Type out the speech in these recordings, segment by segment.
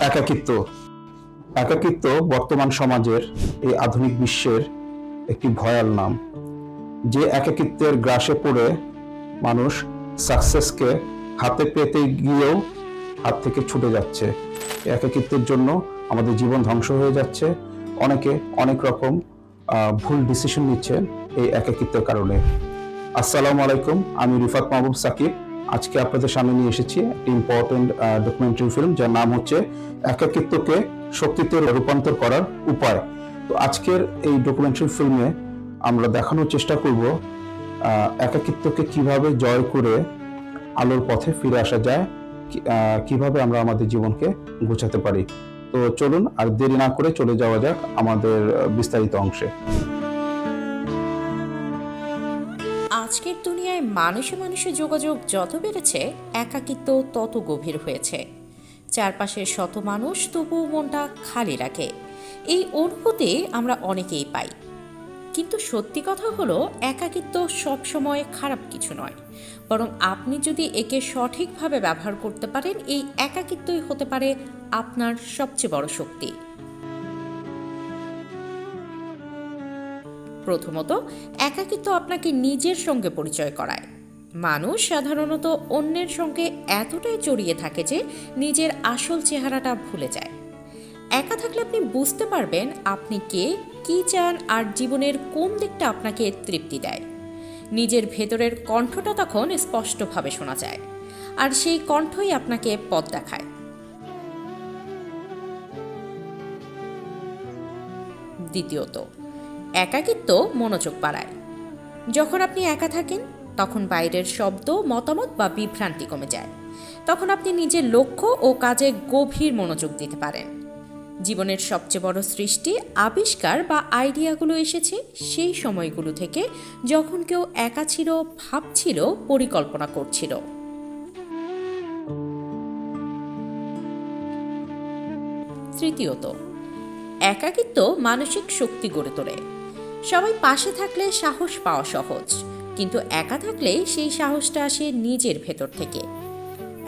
একাকিত্ব। একাকিত্ব বর্তমান সমাজের, এই আধুনিক বিশ্বের একটি ভয়াল নাম। যে একাকিত্বের গ্রাসে পড়ে মানুষ সাকসেসকে হাতে পেতে গিয়েও হাত থেকে ছুটে যাচ্ছে। একাকিত্বের জন্য আমাদের জীবন ধ্বংস হয়ে যাচ্ছে। অনেকে অনেক রকম ভুল ডিসিশন নিচ্ছে এই একাকিত্বের কারণে। আসসালামু আলাইকুম, আমি রিফাত মাহবুব সাকিব। আজকে আপনাদের সামনে নিয়ে এসেছি একটি ইম্পর্টেন্ট ডকুমেন্টারি ফিল্ম যার নাম হচ্ছে একাকিত্বকে শক্তিতে রূপান্তর করার উপায়। তো আজকের এই ডকুমেন্টারি ফিল্মে আমরা দেখানোর চেষ্টা করব একাকিত্বকে কীভাবে জয় করে আলোর পথে ফিরে আসা যায় কীভাবে আমরা আমাদের জীবনকে গোছাতে পারি। তো চলুন আর দেরি না করে চলে যাওয়া যাক আমাদের বিস্তারিত অংশে। আজকের দুনিয়ায় মানুষে মানুষে যোগাযোগ যত বেড়েছে, একাকিত্ব তত গভীর হয়েছে। চারপাশের শত মানুষ তবুও মনটা খালি রাখে। এই অনুভূতি আমরা অনেকেই পাই। কিন্তু সত্যি কথা হলো, একাকিত্ব সবসময় খারাপ কিছু নয়। বরং আপনি যদি একে সঠিকভাবে ব্যবহার করতে পারেন, এই একাকিত্বই হতে পারে আপনার সবচেয়ে বড় শক্তি। প্রথমত, একাকিত্ব আপনাকে নিজের সঙ্গে পরিচয় করায়। মানুষ সাধারণত অন্যের সঙ্গে এতটাই জড়িয়ে থাকে যে নিজের আসল চেহারাটা ভুলে যায়। একা থাকলে আপনি বুঝতে পারবেন আপনি কে, কি চান আর জীবনের কোন দিকটা আপনাকে তৃপ্তি দেয়। নিজের ভেতরের কণ্ঠটা তখন স্পষ্টভাবে শোনা যায় আর সেই কণ্ঠই আপনাকে পথ দেখায়। দ্বিতীয়ত একাকিত্ব মনোযোগ বাড়ায়। যখন আপনি একা থাকেন, তখন বাইরের শব্দ, মতামত বা বিভ্রান্তি কমে যায়। তখন আপনি নিজের লক্ষ্য ও কাজে গভীর মনোযোগ দিতে পারেন। জীবনের সবচেয়ে বড় সৃষ্টি, আবিষ্কার বা আইডিয়াগুলো এসেছে সেই সময়গুলো থেকে যখন কেউ একা ছিল, ভাবছিল, পরিকল্পনা করছিল। তৃতীয়ত, একাকিত্ব মানসিক শক্তি গড়ে তোলে। সবাই পাশে থাকলে সাহস পাওয়া সহজ, কিন্তু একা থাকলে সেই সাহসটা আসে নিজের ভেতর থেকে।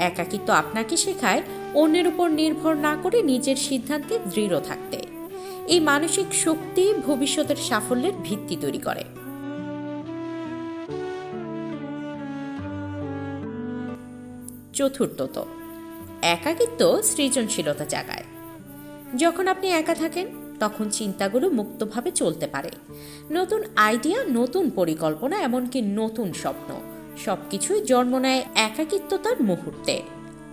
একাকিত্ব আপনাকে শেখায় অন্যের উপর নির্ভর না করে নিজের সিদ্ধান্তে দৃঢ় থাকতে। এই মানসিক শক্তি ভবিষ্যতের সাফল্যের ভিত্তি তৈরি করে। চতুর্থত, একাকিত্ব সৃজনশীলতা জাগায়। যখন আপনি একা থাকেন তখন চিন্তাগুলো মুক্তভাবে চলতে পারে। নতুন আইডিয়া, নতুন পরিকল্পনা, এমনকি নতুন স্বপ্ন সব কিছুই জন্ম নেয় একাকিত্বতার মুহূর্তে।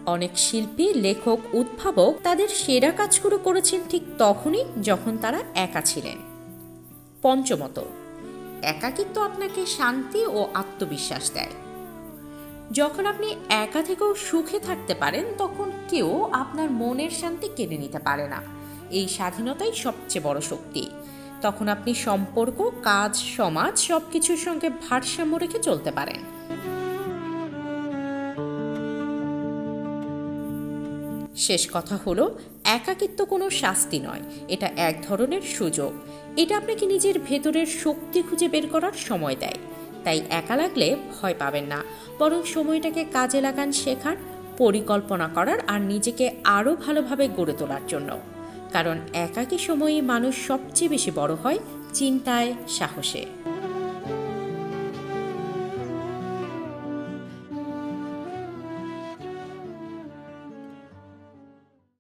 অনেক শিল্পী, লেখক, উদ্ভাবক তাদের সেরা কাজগুলো করেছেন ঠিক তখনই যখন তারা একা ছিলেন। পঞ্চমত, একাকিত্ব আপনাকে শান্তি ও আত্মবিশ্বাস দেয়। যখন আপনি একা থেকেও সুখে থাকতে পারেন, তখন কেউ আপনার মনের শান্তি কেড়ে নিতে পারে না। এই স্বাধীনতাই সবচেয়ে বড় শক্তি। তখন আপনি সম্পর্ক, কাজ, সমাজ সব কিছুর সঙ্গে ভারসাম্য রেখে চলতে পারেন। শেষ কথা হলো, একাকিত্ব কোনো শাস্তি নয়। এটা এক ধরনের সুযোগ। এটা আপনাকে নিজের ভেতরের শক্তি খুঁজে বের করার সময় দেয়। তাই একা লাগলে ভয় পাবেন না। বরং সময়টাকে কাজে লাগান শেখার, পরিকল্পনা করার আর নিজেকে আরও ভালোভাবে গড়ে তোলার জন্য। কারণ একাকী সময়ে মানুষ সবচেয়ে বেশি বড় হয় চিন্তায় সাহসে।